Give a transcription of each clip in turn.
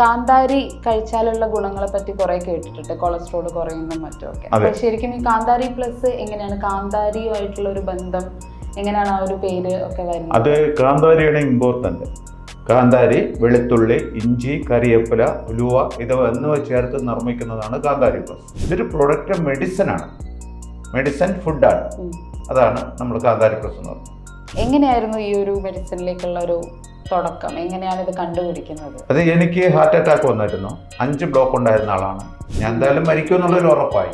കാന്താരി കഴിച്ചാലുള്ള ഗുണങ്ങളെ പറ്റി കുറെ കേട്ടിട്ടുണ്ട്. കൊളസ്ട്രോൾ കുറയുന്നതും മറ്റുമൊക്കെ. അപ്പൊ ശരിക്കും ഈ കാന്താരി പ്ലസ് എങ്ങനെയാണ്? കാന്താരിയുമായിട്ടുള്ള ഒരു ബന്ധം എങ്ങനെയാണ് ആ ഒരു പേര് ഒക്കെ വരുന്നത്? അത് കാന്താരിയാണ് ഇമ്പോർട്ടന്റ് കാന്താരി വെളുത്തുള്ളി ഇഞ്ചി കറിവേപ്പില ഉലുവ ഇത് എന്നിവ ചേർത്ത് നിർമ്മിക്കുന്നതാണ് കാന്താരി പ്ലസ്. ഇതൊരു പ്രൊഡക്റ്റ് മെഡിസിൻ ആണ്. മെഡിസിൻ ഫുഡാണ്. അതാണ് നമ്മൾ കാന്താരി പ്ലസ് എന്ന് പറയുന്നത്. എങ്ങനെയായിരുന്നു ഈ ഒരു മെഡിസിനിലേക്കുള്ള ഒരു തുടക്കം? എങ്ങനെയാണ് ഇത് കണ്ടുപിടിക്കുന്നത്? അത് എനിക്ക് ഹാർട്ട് അറ്റാക്ക് വന്നായിരുന്നു. അഞ്ച് ബ്ലോക്ക് ഉണ്ടായിരുന്ന ആളാണ്. ഞാൻ എന്തായാലും മരിക്കും എന്നുള്ളൊരു ഉറപ്പായി.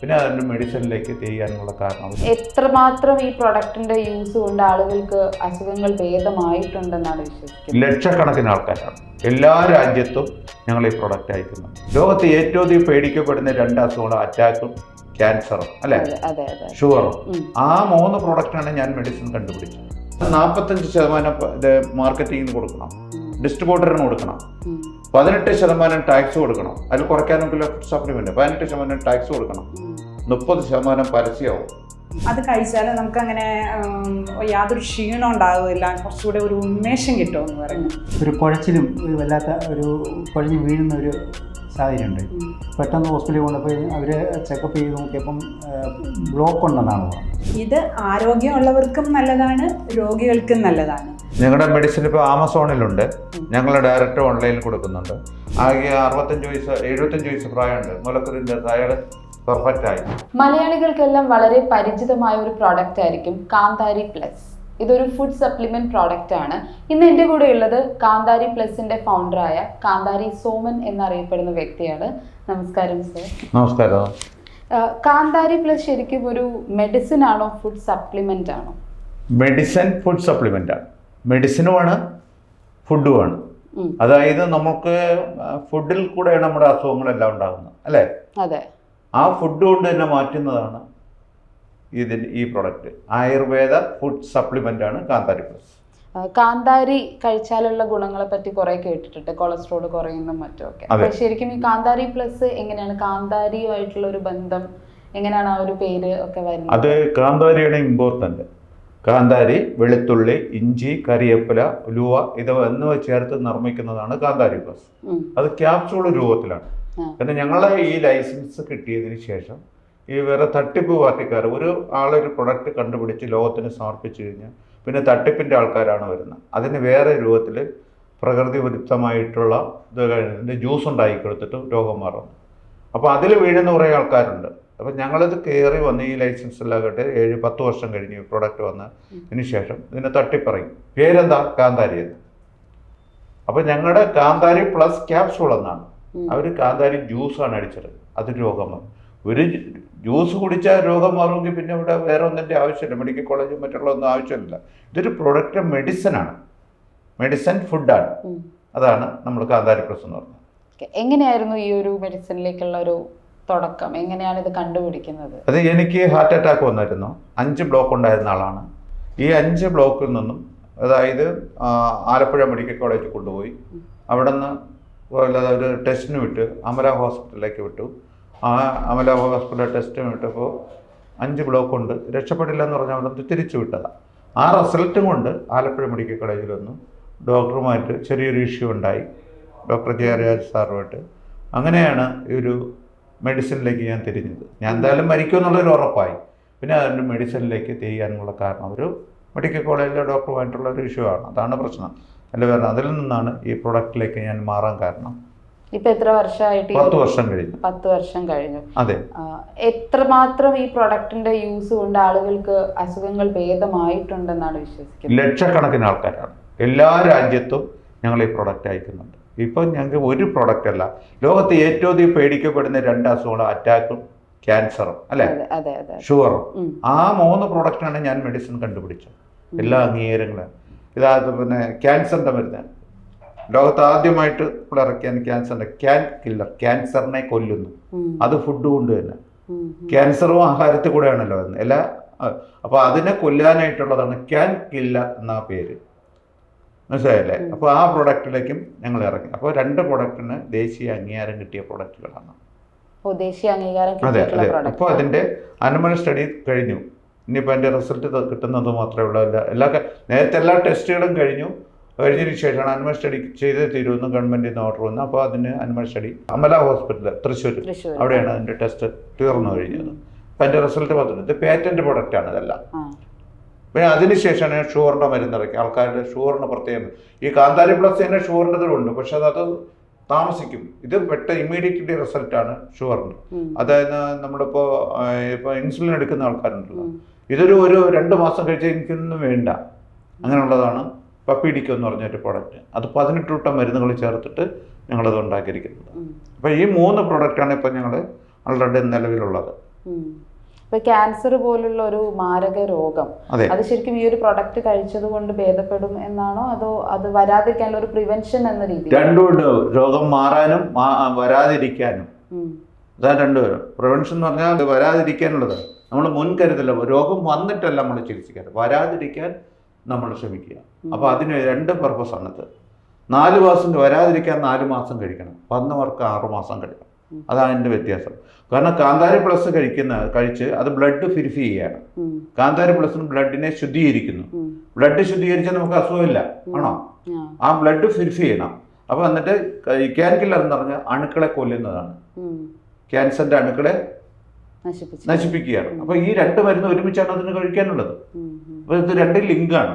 പിന്നെ അതിന്റെ മെഡിസിനിലേക്ക് ചെയ്യാനുള്ള കാരണം. എത്രമാത്രം ഈ പ്രൊഡക്റ്റിന്റെ യൂസ് കൊണ്ട് ആളുകൾക്ക് അസുഖങ്ങൾ ഭേദമായിട്ടുണ്ടെന്നാണ് വിശ്വസിക്കുന്നത്? ലക്ഷക്കണക്കിന് ആൾക്കാരാണ്. എല്ലാ രാജ്യത്തും ഞങ്ങൾ ഈ പ്രൊഡക്റ്റ് അയക്കുന്നുണ്ട്. ലോകത്ത് ഏറ്റവും അധികം പേടിക്കപ്പെടുന്ന രണ്ട് അസുഖങ്ങൾ അറ്റാക്കും ക്യാൻസറും അല്ലെ? അതെ അതെ അതെ. ഷുഗറും ആ മൂന്ന് പ്രോഡക്റ്റാണ് ഞാൻ മെഡിസിൻ കണ്ടുപിടിച്ചത്. നാൽപ്പത്തഞ്ച് ശതമാനം ഇത് മാർക്കറ്റിംഗിന് കൊടുക്കണം. ഡിസ്ട്രിബ്യൂട്ടറിന് കൊടുക്കണം. പതിനെട്ട് ശതമാനം ടാക്സ് കൊടുക്കണം. അതിൽ കുറയ്ക്കാനൊക്കെ സപ്ലിമെന്റ് പതിനെട്ട് ശതമാനം ടാക്സ് കൊടുക്കണം. മുപ്പത് ശതമാനം പരസ്യമാവും. അത് കഴിച്ചാൽ നമുക്ക് അങ്ങനെ യാതൊരു ക്ഷീണം ഉണ്ടാകില്ല കുറച്ചുകൂടെ ഒരു ഉന്മേഷം കിട്ടുമെന്ന് പറയുന്നത് ഒരു കുഴച്ചിലും ഒരു വല്ലാത്ത ഒരു കുഴഞ്ഞു വീഴുന്ന ഒരു സാഹചര്യമുണ്ട്. പെട്ടെന്ന് ഹോസ്പിറ്റലിൽ കൊണ്ടുപോയി അവർ ചെക്കപ്പ് ചെയ്ത് നോക്കിയപ്പം ബ്ലോക്ക് ഉണ്ടെന്നാണ് ഇത് ആരോഗ്യമുള്ളവർക്കും നല്ലതാണ് രോഗികൾക്കും നല്ലതാണ്. ഞങ്ങളുടെ മെഡിസിൻ ഇപ്പോൾ ആമസോണിലുണ്ട്. ഞങ്ങൾ ഡയറക്റ്റ് ഓൺലൈനിൽ കൊടുക്കുന്നുണ്ട്. ആകെ അറുപത്തഞ്ച് വയസ്സ് എഴുപത്തഞ്ച് വയസ്സ് പ്രായമുണ്ട്. മുലക്കുറിന്റെ അയാൾ പെർഫെക്റ്റ് ആയി. മലയാളികൾക്കെല്ലാം വളരെ പരിചിതമായ ഒരു പ്രോഡക്റ്റ് ആയിരിക്കും കാന്താരി പ്ലസ് ഇതൊരു ഫുഡ് സപ്ലിമെന്റ് പ്രോഡക്റ്റ് ആണ്. ഇന്ന് എന്റെ കൂടെ ഉള്ളത് കാന്താരി പ്ലസിന്റെ ഫൗണ്ടറായ കാന്താരി സോമൻ എന്നറിയപ്പെടുന്ന വ്യക്തിയാണ്. നമസ്കാരം സർ നമസ്കാരം. കാന്താരി പ്ലസ് ശരിക്കും ഒരു മെഡിസിൻ ആണോ ഫുഡ് സപ്ലിമെന്റ് ആണോ? മെഡിസിൻ ഫുഡ് സപ്ലിമെന്റ് ആണ് മെഡിസിനുമാണ് ഫുഡുമാണ് ആണ്. അതായത് നമുക്ക് ഫുഡിൽ കൂടെയാണ് നമ്മുടെ അസുഖങ്ങളെല്ലാം ഉണ്ടാകുന്നത് അല്ലേ? അതെ. ആ ഫുഡ് കൊണ്ട് തന്നെ മാറ്റുന്നതാണ് ഇതിന് ഈ പ്രൊഡക്റ്റ് ആയുർവേദ ഫുഡ് സപ്ലിമെന്റ് ആണ് കാന്താരി പ്ലസ് കാന്താരി കഴിച്ചാലുള്ള ഗുണങ്ങളെ പറ്റി കുറെ കേട്ടിട്ടുണ്ട്. കൊളസ്ട്രോൾ കുറയുന്നതും മറ്റുമൊക്കെ. അതെ. അപ്പൊ ശരിക്കും ഈ കാന്താരി പ്ലസ് എങ്ങനെയാണ്? കാന്താരിയുമായിട്ടുള്ള ഒരു ബന്ധം എങ്ങനെയാണ് ആ ഒരു പേര് ഒക്കെ വരുന്നത്? അത് കാന്താരിയാണ് ഇമ്പോർട്ടന്റ് കാന്താരി വെളുത്തുള്ളി ഇഞ്ചി കറിയപ്പില ഉലുവ ഇത് എന്നിവ ചേർത്ത് നിർമ്മിക്കുന്നതാണ് കാന്താരി പ്ലസ് അത് ക്യാപ്സൂൾ രൂപത്തിലാണ്. പിന്നെ കാരണം ഞങ്ങളെ ഈ ലൈസൻസ് കിട്ടിയതിന് ശേഷം ഈ വേറെ തട്ടിപ്പ് പാർട്ടിക്കാർ ഒരു ആളൊരു പ്രൊഡക്റ്റ് കണ്ടുപിടിച്ച് ലോകത്തിന് സമർപ്പിച്ചു കഴിഞ്ഞാൽ പിന്നെ തട്ടിപ്പിന്റെ ആൾക്കാരാണ് വരുന്നത്. അതിന് വേറെ രൂപത്തിൽ പ്രകൃതി വിരുദ്ധമായിട്ടുള്ള ഇത് ജ്യൂസ് ഉണ്ടാക്കി കൊടുത്തിട്ട് രോഗം മാറുന്നു. അപ്പോൾ അതിൽ വീഴുന്ന കുറേ ആൾക്കാരുണ്ട്. അപ്പം ഞങ്ങളിത് കയറി വന്ന് ഈ ലൈസൻസ് എല്ലാം കേട്ട് ഏഴ് പത്ത് വർഷം കഴിഞ്ഞ് ഈ പ്രൊഡക്റ്റ് വന്നതിന് ശേഷം ഇതിനെ തട്ടിപ്പറയും. പേരെന്താ? കാന്താരി എന്ന്. അപ്പം ഞങ്ങളുടെ കാന്താരി പ്ലസ് ക്യാപ്സൂൾ എന്നാണ്. അവർ കാന്താരി ജ്യൂസാണ് അടിച്ചത്. അത് രോഗം മാറും ഒരു ജ്യൂസ് കുടിച്ചാൽ രോഗം മാറുമെങ്കിൽ പിന്നെ ഇവിടെ വേറെ ഒന്നിന്റെ ആവശ്യമില്ല. മെഡിക്കൽ കോളേജും മറ്റുള്ള ഒന്നും ആവശ്യമില്ല. ഇതൊരു പ്രൊഡക്റ്റ് മെഡിസിനാണ് മെഡിസിൻ ഫുഡാണ്. അതാണ് നമ്മൾ കാന്താരി പ്രസ് എന്ന് പറഞ്ഞത്. എങ്ങനെയായിരുന്നു ഈ ഒരു മെഡിസിനിലേക്കുള്ള ഒരു തുടക്കം? എങ്ങനെയാണ് ഇത് കണ്ടുപിടിക്കുന്നത്? അത് എനിക്ക് ഹാർട്ട് അറ്റാക്ക് വന്നിരുന്നു അഞ്ച് ബ്ലോക്ക് ഉണ്ടായിരുന്ന ആളാണ്. ഈ അഞ്ച് ബ്ലോക്കിൽ നിന്നും അതായത് ആലപ്പുഴ മെഡിക്കൽ കോളേജിൽ കൊണ്ടുപോയി. അവിടെ നിന്ന് ഒരു ടെസ്റ്റിന് വിട്ട് അമര ഹോസ്പിറ്റലിലേക്ക് വിട്ടു. ആ അമല ഹോസ്പിറ്റൽ ടെസ്റ്റ് വിട്ടപ്പോൾ അഞ്ച് ബ്ലോക്ക് ഉണ്ട്. രക്ഷപ്പെടില്ല എന്ന് പറഞ്ഞാൽ അവിടെ തിരിച്ചു വിട്ടതാണ് ആ റിസൾട്ടും കൊണ്ട് ആലപ്പുഴ മെഡിക്കൽ കോളേജിൽ വന്നു. ഡോക്ടറുമായിട്ട് ചെറിയൊരു ഇഷ്യൂ ഉണ്ടായി. ഡോക്ടർ ജയരാജ് സാറുമായിട്ട്. അങ്ങനെയാണ് ഈ ഒരു മെഡിസിനിലേക്ക് ഞാൻ തിരിഞ്ഞത്. ഞാൻ എന്തായാലും മരിക്കും എന്നുള്ളൊരു ഉറപ്പായി. പിന്നെ അതിന്റെ മെഡിസിനിലേക്ക് തിരിയാനുള്ള കാരണം ഒരു മെഡിക്കൽ കോളേജിലെ ഡോക്ടറുമായിട്ടുള്ള ഒരു ഇഷ്യൂ ആണ്. അതാണ് പ്രശ്നം. അല്ല വേറെ? അതിൽ നിന്നാണ് ഈ പ്രൊഡക്റ്റിലേക്ക് ഞാൻ മാറാൻ കാരണം. ഇപ്പൊ എത്ര വർഷമായിട്ട് പത്ത് വർഷം കഴിഞ്ഞു. പത്ത് വർഷം കഴിഞ്ഞു. അതെ. എത്രമാത്രം ഈ പ്രൊഡക്റ്റിന്റെ യൂസ് കൊണ്ട് ആളുകൾക്ക് അസുഖങ്ങൾ ഭേദമായിട്ടുണ്ടെന്നാണ് വിശ്വസിക്കുന്നത്? ലക്ഷക്കണക്കിന് ആൾക്കാരാണ്. എല്ലാ രാജ്യത്തും ഞങ്ങൾ ഈ പ്രൊഡക്റ്റ് അയക്കുന്നുണ്ട്. ഇപ്പം ഞങ്ങൾക്ക് ഒരു പ്രൊഡക്റ്റ് അല്ല. ലോകത്ത് ഏറ്റവും അധികം പേടിക്കപ്പെടുന്ന രണ്ട് അസുഖങ്ങൾ അറ്റാക്കും ക്യാൻസറും അല്ലെ? ഷുഗറും ആ മൂന്ന് പ്രൊഡക്റ്റാണ് ഞാൻ മെഡിസിൻ കണ്ടുപിടിച്ചത്. എല്ലാ അംഗീകാരങ്ങളും. ഇതാ പിന്നെ ക്യാൻസറിന്റെ മരുന്ന് ലോകത്ത് ആദ്യമായിട്ട് ഇവിടെ ഇറക്കിയ ക്യാൻസറിന്റെ ക്യാൻ കില്ലർ ക്യാൻസറിനെ കൊല്ലുന്നു. അത് ഫുഡ് കൊണ്ട് തന്നെ. ക്യാൻസറും ആഹാരത്തിൽ കൂടെയാണല്ലോ വരുന്നത് എല്ലാ അപ്പോൾ അതിനെ കൊല്ലാനായിട്ടുള്ളതാണ് ക്യാൻ കില്ലർ എന്ന പേര്. മനസ്സിലായല്ലേ? അപ്പോൾ ആ പ്രൊഡക്റ്റിലേക്കും ഞങ്ങൾ ഇറക്കി. അപ്പോൾ രണ്ട് പ്രൊഡക്റ്റിന് ദേശീയ അംഗീകാരം കിട്ടിയ പ്രൊഡക്റ്റുകളാണ് അതെ അതെ. പ്രോഡക്റ്റ് അതിന്റെ അതിന്റെ അനിമൽ സ്റ്റഡി കഴിഞ്ഞു. ഇനിയിപ്പോൾ അതിന്റെ റിസൾട്ട് കിട്ടുന്നത് മാത്രമേ ഉള്ളൂ. എല്ലാ എല്ലാ നേരത്തെ എല്ലാ ടെസ്റ്റുകളും കഴിഞ്ഞു. കഴിഞ്ഞതിന് ശേഷമാണ് അനിമൽ സ്റ്റഡി ചെയ്ത് തീരുമെന്ന് ഗവൺമെന്റിൽ നിന്ന് ഓർഡർ വന്നു. അപ്പോൾ അതിന് animal study Amala hospital Thrissur അവിടെയാണ് അതിന്റെ ടെസ്റ്റ് തീർന്നു കഴിഞ്ഞത്. അപ്പം അതിന്റെ റിസൾട്ട് വന്നിട്ടുണ്ട്. ഇത് പേറ്റന്റ് പ്രൊഡക്റ്റാണ് ഇതെല്ലാം. പിന്നെ അതിനുശേഷമാണ് ഷുഗറിന്റെ മരുന്ന് ഇറക്കി. ആൾക്കാരുടെ ഷുഗറിന് പ്രത്യേകം. ഈ കാന്താരി പ്ലസ് തന്നെ ഷുഗറിന്റെ ഇതിലുണ്ട് പക്ഷെ അത് താമസിക്കും. ഇത് പെട്ടെന്ന് ഇമ്മീഡിയറ്റ്ലി റിസൾട്ടാണ് ഷുഗറിന്. അതായത് നമ്മളിപ്പോൾ ഇപ്പോൾ ഇൻസുലിൻ എടുക്കുന്ന ആൾക്കാരുണ്ടല്ലോ. ഇതൊരു ഒരു രണ്ട് മാസം കഴിച്ച് എനിക്കൊന്നും വേണ്ട. അങ്ങനെയുള്ളതാണ് പപ്പിഡിക്കോ എന്ന് പറഞ്ഞൊരു പ്രോഡക്റ്റ് അത് പതിനെട്ട് കൂട്ടം മരുന്നുകൾ ചേർത്തിട്ട് ഞങ്ങളത് ഉണ്ടാക്കിയിരിക്കുന്നത്. അപ്പോൾ ഈ മൂന്ന് പ്രോഡക്റ്റാണ് ഇപ്പോൾ ഞങ്ങൾ ആൾറെഡി നിലവിലുള്ളത്. ഇപ്പൊ ക്യാൻസർ പോലുള്ള ഒരു മാരക രോഗം അത്. ശരിക്കും ഈ ഒരു പ്രൊഡക്റ്റ് കഴിച്ചത് കൊണ്ട് ഭേദപ്പെടും എന്നാണോ? അതോ അത് വരാതിരിക്കാനുള്ള ഒരു പ്രിവെൻഷൻ എന്ന രീതി രണ്ടുമുണ്ട് രോഗം മാറാനും വരാതിരിക്കാനും. അതാ രണ്ടുപേരും പ്രിവെൻഷൻ എന്ന് പറഞ്ഞാൽ വരാതിരിക്കാനുള്ളത് നമ്മൾ മുൻകരുതല. രോഗം വന്നിട്ടല്ല നമ്മൾ ചികിത്സിക്കാറ്. വരാതിരിക്കാൻ നമ്മൾ ശ്രമിക്കുക. അപ്പോൾ അതിന് രണ്ട് പർപ്പസാണിത് നാല് മാസം വരാതിരിക്കാൻ നാല് മാസം കഴിക്കണം. വന്നവർക്ക് ആറ് മാസം കഴിക്കണം. അതാണ് എന്റെ വ്യത്യാസം. കാരണം കാന്താരി പ്ലസ് കഴിക്കുന്ന കഴിച്ച് അത് ബ്ലഡ് ഫിരിഫി ചെയ്യാണ്. കാന്താരി പ്ലസിന് ബ്ലഡിനെ ശുദ്ധീകരിക്കുന്നു. ബ്ലഡ് ശുദ്ധീകരിച്ചാൽ നമുക്ക് അസുഖമില്ല. ആണോ? ആ. ബ്ലഡ് ഫിരിഫി ചെയ്യണം. അപ്പോൾ എന്നിട്ട് ക്യാൻ കില്ലർ എന്ന് പറഞ്ഞ അണുക്കളെ കൊല്ലുന്നതാണ്. ക്യാൻസറിന്റെ അണുക്കളെ നശിപ്പിക്കുകയാണ്. അപ്പോൾ ഈ രണ്ട് മരുന്ന് ഒരുമിച്ചാണ് അതിന് കഴിക്കാനുള്ളത്. അപ്പോൾ ഇത് രണ്ട് ലിങ്കാണ്.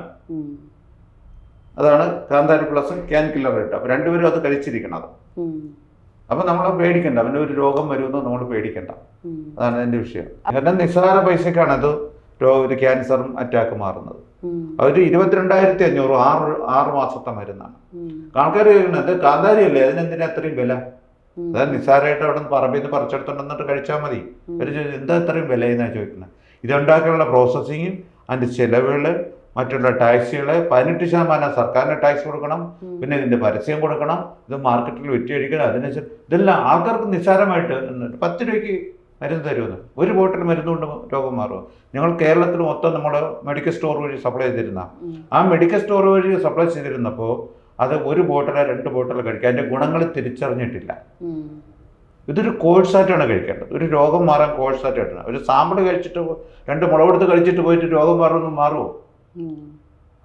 അതാണ് കാന്താരി പ്ലസ് ക്യാൻ കില്ലർ ഇട്ട്. അപ്പോൾ രണ്ടുപേരും അത് കഴിച്ചിരിക്കണം അപ്പൊ നമ്മൾ പേടിക്കണ്ട. അവന് ഒരു രോഗം വരുമെന്ന് നമ്മൾ പേടിക്കണ്ട. അതാണ് എന്റെ വിഷയം. കാരണം നിസ്സാര പൈസക്കാണ് അത് ഒരു ക്യാൻസറും അറ്റാക്ക് മാറുന്നത്. അവർ അവർ ഇരുപത്തിരണ്ടായിരത്തി അഞ്ഞൂറ് ആറ് ആറ് മാസത്തെ മരുന്നാണ്. ആൾക്കാർ കഴിക്കുന്നത് കാന്താരി അല്ലേ അതിനെന്തിനാ അത്രയും വില. അതായത് നിസ്സാരമായിട്ട് അവിടെ നിന്ന് പറമ്പിൽ നിന്ന് പറിച്ചെടുത്തോണ്ടെന്നിട്ട് കഴിച്ചാൽ മതി. അവർ എന്താ ഇത്രയും വില എന്നാണ് ചോദിക്കുന്നത്? ഇതുണ്ടാക്കാനുള്ള പ്രോസസ്സിങ്ങും അതിന്റെ ചിലവുകൾ മറ്റുള്ള ടാക്സികൾ പതിനെട്ട് ശതമാനം സർക്കാരിന് ടാക്സ് കൊടുക്കണം പിന്നെ ഇതിന്റെ പരസ്യം കൊടുക്കണം ഇത് മാർക്കറ്റിൽ വിറ്റഴിക്കണം അതിനനുസരിച്ച് ഇതെല്ലാം ആൾക്കാർക്ക് നിസ്സാരമായിട്ട് പത്ത് രൂപയ്ക്ക് മരുന്ന് തരുമെന്ന്. ഒരു ബോട്ടിൽ മരുന്ന് കൊണ്ട് രോഗം മാറും ഞങ്ങൾ കേരളത്തിൽ മൊത്തം നമ്മൾ മെഡിക്കൽ സ്റ്റോർ വഴി സപ്ലൈ ചെയ്തിരുന്ന. ആ മെഡിക്കൽ സ്റ്റോർ വഴി സപ്ലൈ ചെയ്തിരുന്നപ്പോൾ അത് ഒരു ബോട്ടിലോ രണ്ട് ബോട്ടിലോ കഴിക്കുക അതിന്റെ ഗുണങ്ങൾ തിരിച്ചറിഞ്ഞിട്ടില്ല. ഇതൊരു കോഴ്സായിട്ടാണ് കഴിക്കേണ്ടത്. ഒരു രോഗം മാറാൻ കോഴ്സായിട്ടാണ്. ഒരു സാമ്പിൾ കഴിച്ചിട്ട് രണ്ട് മുളവെടുത്ത് കഴിച്ചിട്ട് പോയിട്ട് രോഗം മാറുമെന്ന് മാറുമോ.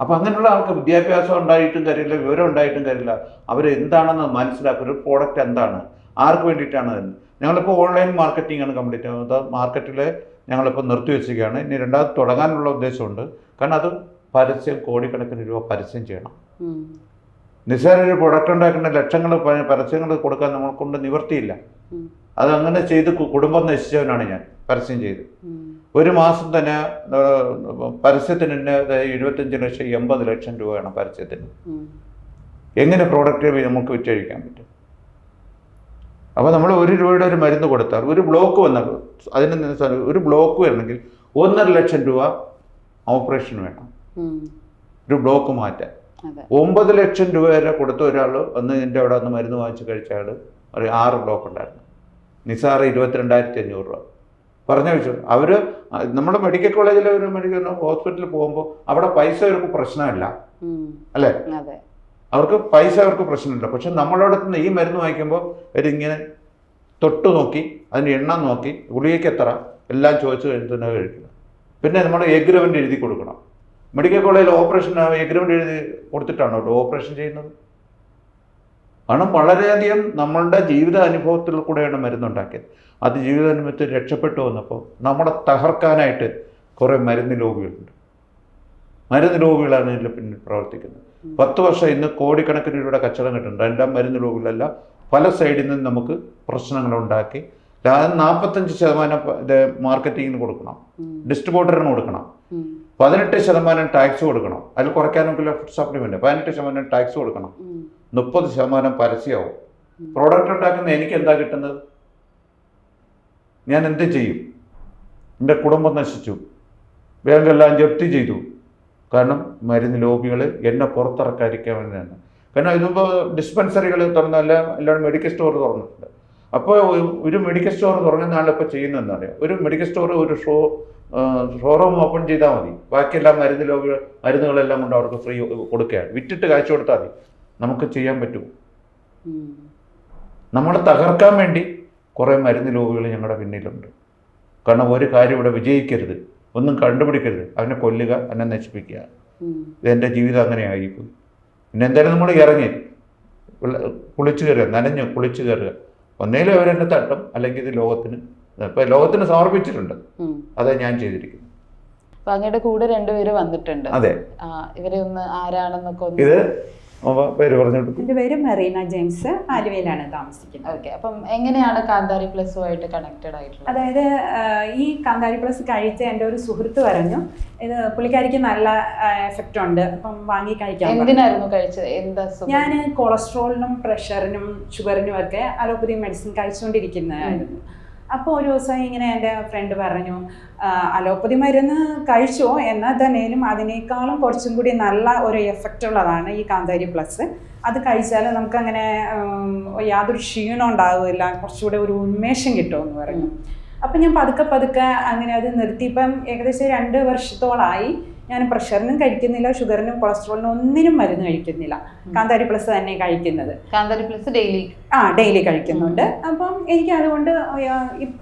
അപ്പം അങ്ങനെയുള്ള ആൾക്ക് വിദ്യാഭ്യാസം ഉണ്ടായിട്ടും കാര്യമില്ല വിവരം ഉണ്ടായിട്ടും കാര്യമില്ല. അവർ എന്താണെന്ന് മനസ്സിലാക്കുക. ഒരു പ്രോഡക്റ്റ് എന്താണ്? ആർക്ക് വേണ്ടിയിട്ടാണ് ഞങ്ങളിപ്പോൾ ഓൺലൈൻ മാർക്കറ്റിംഗ് ആണ് കംപ്ലീറ്റ് ചെയ്യുന്നത് മാർക്കറ്റിൽ ഞങ്ങളിപ്പോൾ നിർത്തി വെച്ചിരിക്കുകയാണ്. ഇനി രണ്ടാമത് തുടങ്ങാനുള്ള ഉദ്ദേശമുണ്ട്. കാരണം അത് പരസ്യം കോടിക്കണക്കിന് രൂപ പരസ്യം ചെയ്യണം. നിസ്സാര ഒരു പ്രൊഡക്റ്റ് ഉണ്ടാക്കുന്ന ലക്ഷങ്ങൾ പരസ്യങ്ങൾ കൊടുക്കാൻ നമ്മൾ കൊണ്ട് നിവർത്തിയില്ല അതങ്ങനെ ചെയ്ത് കുടുംബം നശിച്ചവനാണ് ഞാൻ പരസ്യം ചെയ്ത്. ഒരു മാസം തന്നെ പരസ്യത്തിന് തന്നെ എഴുപത്തഞ്ച് ലക്ഷം എൺപത് ലക്ഷം രൂപയാണ് പരസ്യത്തിന്. എങ്ങനെ പ്രോഡക്റ്റ് നമുക്ക് വിറ്റഴിക്കാൻ പറ്റും? അപ്പോൾ നമ്മൾ ഒരു രൂപയുടെ ഒരു മരുന്ന് കൊടുത്താൽ ഒരു ബ്ലോക്ക് വന്നാൽ അതിന് ഒരു ബ്ലോക്ക് വരണമെങ്കിൽ ഒന്നര ലക്ഷം രൂപ ഓപ്പറേഷൻ വേണം. ഒരു ബ്ലോക്ക് മാറ്റാൻ. ഒമ്പത് ലക്ഷം രൂപ വരെ കൊടുത്ത ഒരാൾ അന്ന് എന്റെ അവിടെ വന്ന് മരുന്ന് വാങ്ങിച്ച് കഴിച്ച ആൾ ഒരു ആറ് ബ്ലോക്ക് ഉണ്ടായിരുന്നു. നിസാറ് ഇരുപത്തിരണ്ടായിരത്തി അഞ്ഞൂറ് രൂപ. പറഞ്ഞു വെച്ചു അവർ നമ്മുടെ മെഡിക്കൽ കോളേജിലെ ഒരു മെഡിക്കൽ ഹോസ്പിറ്റലിൽ പോകുമ്പോൾ അവിടെ പൈസ അവർക്ക് പ്രശ്നമില്ല. അല്ലേ? അവർക്ക് പൈസ അവർക്ക് പ്രശ്നമില്ല. പക്ഷെ നമ്മളവിടെ നിന്ന് ഈ മരുന്ന് വാങ്ങിക്കുമ്പോൾ അവരിങ്ങനെ തൊട്ട് നോക്കി അതിന്റെ എണ്ണം നോക്കി ഗുളികയ്ക്ക് എത്ര എല്ലാം ചോദിച്ചു കഴിഞ്ഞിട്ട് കഴിക്കണം. പിന്നെ നമ്മൾ എഗ്രിമെന്റ് എഴുതി കൊടുക്കണം. മെഡിക്കൽ കോളേജിൽ ഓപ്പറേഷൻ എഗ്രിമെന്റ് എഴുതി കൊടുത്തിട്ടാണ് കേട്ടോ ഓപ്പറേഷൻ ചെയ്യുന്നത്. കാരണം വളരെയധികം നമ്മളുടെ ജീവിത അനുഭവത്തിൽ കൂടെയാണ് മരുന്നുണ്ടാക്കിയത്. അത് ജീവിത അനുഭവത്തിൽ രക്ഷപ്പെട്ടു വന്നപ്പോൾ നമ്മളെ തകർക്കാനായിട്ട് കുറേ മരുന്ന് ലോബികളുണ്ട്. മരുന്ന് ലോബികളാണ് ഇതിൽ പിന്നിൽ പ്രവർത്തിക്കുന്നത്. പത്ത് വർഷം ഇന്ന് കോടിക്കണക്കിന് രൂപയുടെ കച്ചവടം കിട്ടുന്നുണ്ട്. എല്ലാം മരുന്ന് രോഗികളല്ല പല സൈഡിൽ നിന്ന് നമുക്ക് പ്രശ്നങ്ങളുണ്ടാക്കി അത് നാൽപ്പത്തഞ്ച് ശതമാനം ഇത് മാർക്കറ്റിങ്ങിന് കൊടുക്കണം. ഡിസ്ട്രിബ്യൂട്ടറിന് കൊടുക്കണം. പതിനെട്ട് ശതമാനം ടാക്സ് കൊടുക്കണം. അതിൽ കുറയ്ക്കാനൊക്കെ ഫുഡ് സപ്ലിമെന്റ് പതിനെട്ട് ശതമാനം ടാക്സ് കൊടുക്കണം. മുപ്പത് ശതമാനം പരസ്യമാവും. പ്രോഡക്റ്റ് ഉണ്ടാക്കുന്ന എനിക്ക് എന്താ കിട്ടുന്നത്? ഞാൻ എന്ത് ചെയ്യും? എന്റെ കുടുംബം നശിച്ചു. ബാങ്കെല്ലാം ജപ്തി ചെയ്തു. കാരണം മരുന്ന് ലോബികൾ എന്നെ പുറത്തിറക്കാതിരിക്കാൻ വേണ്ടിയാണ്. കാരണം ഇതിപ്പോൾ ഡിസ്പെൻസറികൾ തുറന്നല്ല എല്ലാവരും മെഡിക്കൽ സ്റ്റോർ തുറന്നിട്ടുണ്ട്. അപ്പോൾ ഒരു മെഡിക്കൽ സ്റ്റോർ തുടങ്ങുന്ന ആളിപ്പോൾ ചെയ്യുന്ന എന്താ ഒരു മെഡിക്കൽ സ്റ്റോർ ഒരു ഷോ ഷോറൂം ഓപ്പൺ ചെയ്താൽ മതി. ബാക്കിയെല്ലാം മരുന്ന് ലോക മരുന്നുകളെല്ലാം കൊണ്ട് അവർക്ക് ഫ്രീ കൊടുക്കുകയാണ്. വിറ്റിട്ട് കാഴ്ച കൊടുത്താൽ മതി. നമുക്ക് ചെയ്യാൻ പറ്റും. നമ്മൾ തകർക്കാൻ വേണ്ടി കുറേ മരുന്ന് ലോബികൾ ഞങ്ങളുടെ പിന്നിലുണ്ട്. കാരണം ഒരു കാര്യം ഇവിടെ വിജയിക്കരുത്. ഒന്നും കണ്ടുപിടിക്കരുത്. അവനെ കൊല്ലുക അവനെ നശിപ്പിക്കുക. ഇതെന്റെ ഇതെന്റെ ജീവിതം അങ്ങനെ ആയിപ്പോയി പിന്നെ എന്തായാലും നമ്മൾ ഇറങ്ങി. കുളിച്ച് കയറുക നനഞ്ഞു കുളിച്ചു കയറുക. ഒന്നേലും അവരെന്നെ തട്ടും അല്ലെങ്കിൽ ഇത് ലോകത്തിന് ഇപ്പം ലോകത്തിന് സമർപ്പിച്ചിട്ടുണ്ട്. അതെ ഞാൻ ചെയ്തിരിക്കുന്നു അങ്ങയുടെ കൂടെ രണ്ടുപേര് വന്നിട്ടുണ്ട്. അതെ. ഇവരെ ഒന്ന് ആരാണെന്നൊക്കെ ഇത് പേര് പറഞ്ഞിട്ട് എന്റെ പേര് മെറീന ജെയിംസ് ആലുവയിലാണ് താമസിക്കുന്നത്. ഓക്കെ അപ്പം എങ്ങനെയാണ് കാന്താരി പ്ലസുമായിട്ട് കണക്റ്റഡ് ആയിട്ടുള്ളത്? അതായത് ഈ കാന്താരി പ്ലസ് കഴിച്ച എന്റെ ഒരു സുഹൃത്ത് പറഞ്ഞു ഇത് പുള്ളിക്കാരിക്ക് നല്ല എഫക്റ്റ് ഉണ്ട് അപ്പം വാങ്ങി കഴിക്കാം എന്തിനായിരുന്നു കഴിച്ചത്? എന്താ? ഞാൻ കൊളസ്ട്രോളിനും പ്രഷറിനും ഷുഗറിനും ഒക്കെ അലോപ്പതി മെഡിസിൻ കഴിച്ചുകൊണ്ടിരിക്കുന്നതായിരുന്നു അപ്പോൾ ഒരു ദിവസം ഇങ്ങനെ എന്റെ ഫ്രണ്ട് പറഞ്ഞു "ആ, അലോപ്പതി മരുന്ന് കഴിച്ചോ? എന്നാൽ തന്നെയും അതിനേക്കാളും കുറച്ചും കൂടി നല്ല ഒരു എഫക്റ്റ് ഉള്ളതാണ് ഈ കാന്താരി പ്ലസ് അത് കഴിച്ചാൽ നമുക്കങ്ങനെ യാതൊരു ക്ഷീണം ഉണ്ടാകില്ല കുറച്ചുകൂടെ ഒരു ഉന്മേഷം കിട്ടുമെന്ന് പറഞ്ഞു. അപ്പം ഞാൻ പതുക്കെ പതുക്കെ അങ്ങനെ അത് നിർത്തി. ഇപ്പം ഏകദേശം രണ്ട് വർഷത്തോളമായി ഞാൻ പ്രഷറിനും കഴിക്കുന്നില്ല ഷുഗറിനും കൊളസ്ട്രോളിനും ഒന്നിനും മരുന്ന് കഴിക്കുന്നില്ല. കാന്താരി പ്ലസ് തന്നെ കഴിക്കുന്നത്. കാന്താരി പ്ലസ് ഡെയിലി? ആ ഡെയിലി കഴിക്കുന്നുണ്ട്. അപ്പം എനിക്ക് അതുകൊണ്ട്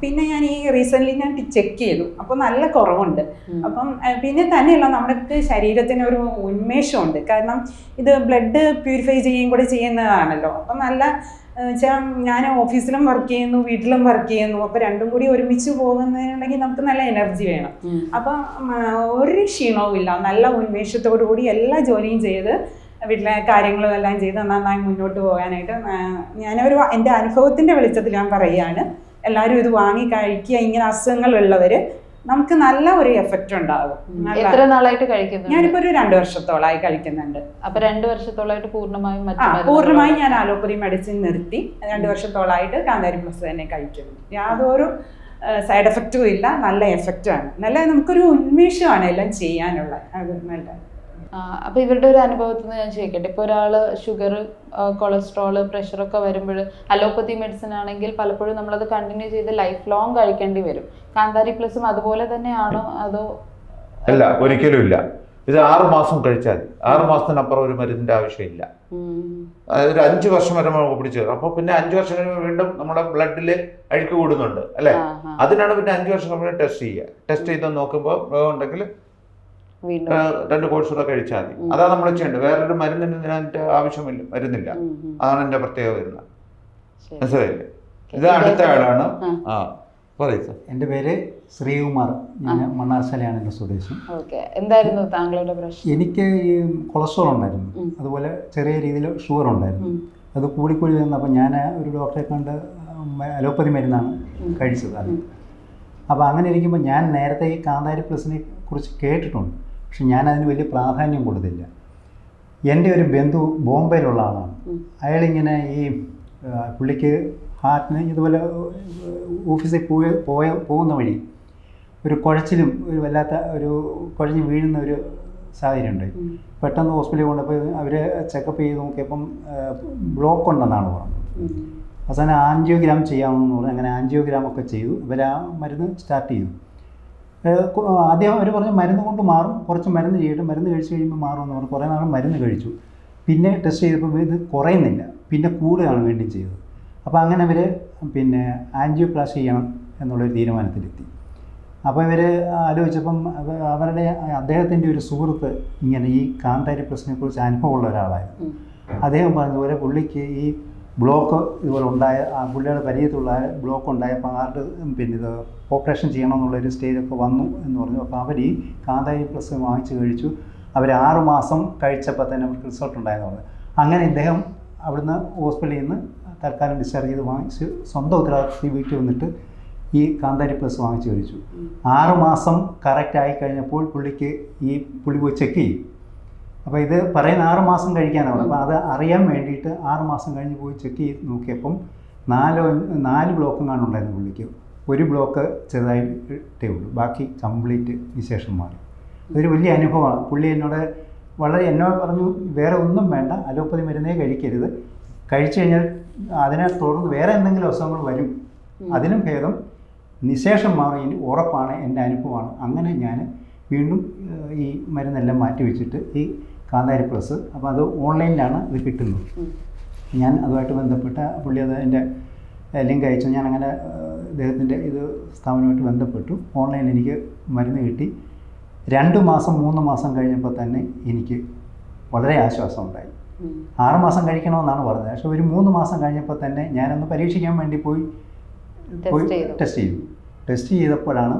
പിന്നെ ഞാൻ ഈ റീസെന്റ് ഞാൻ ചെക്ക് ചെയ്തു. അപ്പോൾ നല്ല കുറവുണ്ട്. അപ്പം പിന്നെ തന്നെയല്ല നമ്മുടെ ശരീരത്തിന് ഒരു ഉന്മേഷമുണ്ട്. കാരണം ഇത് ബ്ലഡ് പ്യൂരിഫൈ ചെയ്യുകയും കൂടെ ചെയ്യുന്നതാണല്ലോ. അപ്പം നല്ല വെച്ചാൽ ഞാൻ ഓഫീസിലും വർക്ക് ചെയ്യുന്നു വീട്ടിലും വർക്ക് ചെയ്യുന്നു. അപ്പോൾ രണ്ടും കൂടി ഒരുമിച്ച് പോകുന്നതിനുണ്ടെങ്കിൽ നമുക്ക് നല്ല എനർജി വേണം. അപ്പം ഒരു ക്ഷീണവും ഇല്ല. നല്ല ഉന്മേഷത്തോടു കൂടി എല്ലാ ജോലിയും ചെയ്ത് വീട്ടിലെ കാര്യങ്ങളും എല്ലാം ചെയ്ത് നന്നായി മുന്നോട്ട് പോകാനായിട്ട് ഞാനൊരു എന്റെ അനുഭവത്തിന്റെ വെളിച്ചത്തിൽ ഞാൻ പറയുകയാണ്. എല്ലാവരും ഇത് വാങ്ങി കഴിക്കുക. ഇങ്ങനെ അസുഖങ്ങളുള്ളവർ നമുക്ക് നല്ല ഒരു എഫക്റ്റ് ഉണ്ടാകും. എത്ര നാളായിട്ട് കഴിക്കുന്നു ഞാനിപ്പോ ഒരു രണ്ടു വർഷത്തോളായി കഴിക്കുന്നുണ്ട്. അപ്പൊ രണ്ടു വർഷത്തോളായിട്ട് പൂർണമായും പൂർണമായും ഞാൻ ആലോപ്പതി മെഡിസിൻ നിർത്തി രണ്ടു വർഷത്തോളായിട്ട് കാന്താരി പ്ലസ് തന്നെ കഴിക്കുന്നു. യാതൊരു സൈഡ് എഫക്റ്റും ഇല്ല നല്ല എഫക്റ്റുമാണ് നല്ല നമുക്കൊരു ഉന്മേഷമാണ് എല്ലാം ചെയ്യാനുള്ള. അത് നല്ല ആ, അപ്പൊ ഇവരുടെ ഒരു അനുഭവത്തിൽ നിന്ന് ഞാൻ ചോദിക്കട്ടെ? ഇപ്പൊ ഒരാൾ ഷുഗർ കൊളസ്ട്രോൾ പ്രഷർ ഒക്കെ വരുമ്പോൾ അലോപ്പതി മെഡിസിൻ ആണെങ്കിൽ പലപ്പോഴും നമ്മളത് കണ്ടിന്യൂ ചെയ്ത് ലൈഫ് ലോങ് കഴിക്കേണ്ടി വരും. കാന്താരി പ്ലസും അതുപോലെ തന്നെയാണോ? അതോ അല്ല ഒരിക്കലും ഇല്ല. ഇത് ആറ് മാസം കഴിച്ചാൽ ആറ് മാസത്തിനപ്പുറം ഒരു മരുന്നിന്റെ ആവശ്യമില്ല. ഒരു അഞ്ച് വർഷം വരെ നമുക്ക് പിടിച്ചു അപ്പോൾ പിന്നെ അഞ്ച് വർഷം കഴിയുമ്പോൾ വീണ്ടും നമ്മുടെ ബ്ലഡിൽ അഴുക്ക് കൂടുന്നുണ്ട് അല്ലേ. അതിനാണ് പിന്നെ അഞ്ച് വർഷം നമ്മൾ ടെസ്റ്റ് ചെയ്യുക. ടെസ്റ്റ് ചെയ്ത് നോക്കുമ്പോൾ ഉണ്ടെങ്കിൽ രണ്ട് കോഴ്സ് കൂടെ കഴിച്ചാൽ മതി. അതാണ് നമ്മൾ ചെയ്യേണ്ടത്. വേറൊരു മരുന്നിന് ഇതിനകത്ത് ആവശ്യമില്ല ഉം. അതാണ് എന്റെ പ്രത്യേകത വരുന്നത്. മനസ്സിലായില്ലേ? ഇത് അടുത്ത ആളാണ്. ആ. എന്റെ പേര് ശ്രീകുമാർ. ഞാൻ മണ്ണാർശാലയാണ് എന്റെ സ്വദേശം. ഓക്കെ. എന്തായിരുന്നു താങ്കളുടെ പ്രശ്നം? എനിക്ക് ഈ കൊളസ്ട്രോൾ ഉണ്ടായിരുന്നു. അതുപോലെ ചെറിയ രീതിയിൽ ഷുഗർ ഉണ്ടായിരുന്നു. അത് കൂടിക്കൂടി വന്നപ്പോൾ ഞാൻ ഒരു ഡോക്ടറെ കണ്ട് അലോപ്പതി മരുന്നാണ് കഴിച്ചത് അത് അപ്പോൾ അങ്ങനെ ഇരിക്കുമ്പോൾ ഞാൻ നേരത്തെ ഈ കാന്താരി പ്ലസിനെ കുറിച്ച് കേട്ടിട്ടുണ്ട്. പക്ഷെ ഞാൻ അതിന് വലിയ പ്രാധാന്യം കൊടുത്തില്ല. എന്റെ ഒരു ബന്ധു ബോംബെയിലുള്ള ആളാണ്. അയാളിങ്ങനെ ഈ പുള്ളിക്ക് ഹാർട്ടിന് ഇതുപോലെ ഓഫീസിൽ പോയ പോയ പോകുന്ന വഴി ഒരു കുഴച്ചിലും ഒരു വല്ലാത്ത ഒരു കുഴഞ്ഞ് വീഴുന്ന ഒരു സാഹചര്യം ഉണ്ട് പെട്ടെന്ന് ഹോസ്പിറ്റലിൽ കൊണ്ടപ്പോൾ അവർ ചെക്കപ്പ് ചെയ്ത് നോക്കിയപ്പം ബ്ലോക്ക് ഉണ്ടെന്നാണ് പറഞ്ഞത്. അവസാനം ആൻജിയോഗ്രാം ചെയ്യാമെന്ന് പറഞ്ഞു അങ്ങനെ ആൻജിയോഗ്രാം ഒക്കെ ചെയ്തു. ഇവർ ആ മരുന്ന് സ്റ്റാർട്ട് ചെയ്തു. ആദ്യം അവർ പറഞ്ഞു മരുന്ന് കൊണ്ട് മാറും കുറച്ച് മരുന്ന് ചെയ്തിട്ട് മരുന്ന് കഴിച്ച് കഴിയുമ്പോൾ മാറുമെന്ന് പറഞ്ഞു. കുറേ നാൾ മരുന്ന് കഴിച്ചു. പിന്നെ ടെസ്റ്റ് ചെയ്തപ്പോൾ ഇത് കുറയുന്നില്ല. പിന്നെ കൂടുകയാണ് വീണ്ടും ചെയ്തത്. അപ്പോൾ അങ്ങനെ അവർ പിന്നെ ആൻജിയോപ്ലാസ്റ്റി ചെയ്യണം എന്നുള്ളൊരു തീരുമാനത്തിലെത്തി. അപ്പോൾ ഇവർ ആലോചിച്ചപ്പം അവരുടെ അദ്ദേഹത്തിന്റെ ഒരു സുഹൃത്ത് ഇങ്ങനെ ഈ കാന്താരി പ്രശ്നത്തെക്കുറിച്ച് അനുഭവമുള്ള ഒരാളായിരുന്നു. അദ്ദേഹം അദ്ദേഹം പറഞ്ഞതുപോലെ പുള്ളിക്ക് ഈ ബ്ലോക്ക് ഇതുപോലെ ഉണ്ടായ ആ പുള്ളിയുടെ പരിചയത്തുള്ള ബ്ലോക്ക് ഉണ്ടായപ്പോൾ ആരുടെ പിന്നെ ഇത് ഓപ്പറേഷൻ ചെയ്യണമെന്നുള്ളൊരു സ്റ്റേജൊക്കെ വന്നു എന്ന് പറഞ്ഞു. അപ്പോൾ അവർ ഈ കാന്താരി പ്ലസ് വാങ്ങിച്ച് കഴിച്ചു. അവർ ആറുമാസം കഴിച്ചപ്പോൾ തന്നെ അവർക്ക് റിസൾട്ട് ഉണ്ടായെന്ന് പറഞ്ഞു. അങ്ങനെ ഇദ്ദേഹം അവിടുന്ന് ഹോസ്പിറ്റലിൽ നിന്ന് തൽക്കാലം ഡിസ്ചാർജ് ചെയ്ത് വാങ്ങിച്ച് സ്വന്തം ഉത്തരവാദിത്തത്തിൽ വീട്ടിൽ വന്നിട്ട് ഈ കാന്താരി പ്ലസ് വാങ്ങിച്ച് കഴിച്ചു. ആറുമാസം കറക്റ്റ് ആയി കഴിഞ്ഞപ്പോൾ പുള്ളിക്ക് ഈ പുള്ളി പോയി ചെക്ക് ചെയ്യും. അപ്പോൾ ഇത് പറയുന്ന ആറ് മാസം കഴിക്കാനാണ് അപ്പോൾ അത് അറിയാൻ വേണ്ടിയിട്ട് ആറ് മാസം കഴിഞ്ഞ് പോയി ചെക്ക് ചെയ്ത് നോക്കിയപ്പം നാലോ നാല് ബ്ലോക്കും കാണുണ്ടായിരുന്നു പുള്ളിക്ക്. ഒരു ബ്ലോക്ക് ചെറുതായിട്ടേ ഉള്ളൂ. ബാക്കി കംപ്ലീറ്റ് വിശേഷം മാറി. അതൊരു വലിയ അനുഭവമാണ്. പുള്ളി എന്നോട് വളരെ എന്നോട് പറഞ്ഞു വേറെ ഒന്നും വേണ്ട. അലോപ്പതി മരുന്നേ കഴിക്കരുത്. കഴിച്ചു കഴിഞ്ഞാൽ അതിനെ തുടർന്ന് വേറെ എന്തെങ്കിലും അസുഖങ്ങൾ വരും. അതിനും ഭേദം നിശേഷം മാറി. ഉറപ്പാണ്. എന്റെ അനുഭവമാണ്. അങ്ങനെ ഞാൻ വീണ്ടും ഈ മരുന്നെല്ലാം മാറ്റി വെച്ചിട്ട് ഈ കാന്താരി പ്ലസ്. അപ്പോൾ അത് ഓൺലൈനിലാണ് ഇത് കിട്ടുന്നത്. ഞാൻ അതുമായിട്ട് ബന്ധപ്പെട്ട പുള്ളി അത് എന്റെ ലിങ്ക് അയച്ചു. ഞാൻ അങ്ങനെ അദ്ദേഹത്തിന്റെ ഇത് സ്ഥാപനമായിട്ട് ബന്ധപ്പെട്ടു. ഓൺലൈനിൽ എനിക്ക് മരുന്ന് കിട്ടി. രണ്ട് മാസം മൂന്ന് മാസം കഴിഞ്ഞപ്പോൾ തന്നെ എനിക്ക് വളരെ ആശ്വാസം ഉണ്ടായി. ആറ് മാസം കഴിക്കണമെന്നാണ് പറഞ്ഞത്. പക്ഷെ ഒരു മൂന്ന് മാസം കഴിഞ്ഞപ്പോൾ തന്നെ ഞാനൊന്ന് പരീക്ഷിക്കാൻ വേണ്ടി പോയി പോയി ടെസ്റ്റ് ചെയ്തു. ടെസ്റ്റ് ചെയ്തപ്പോഴാണ്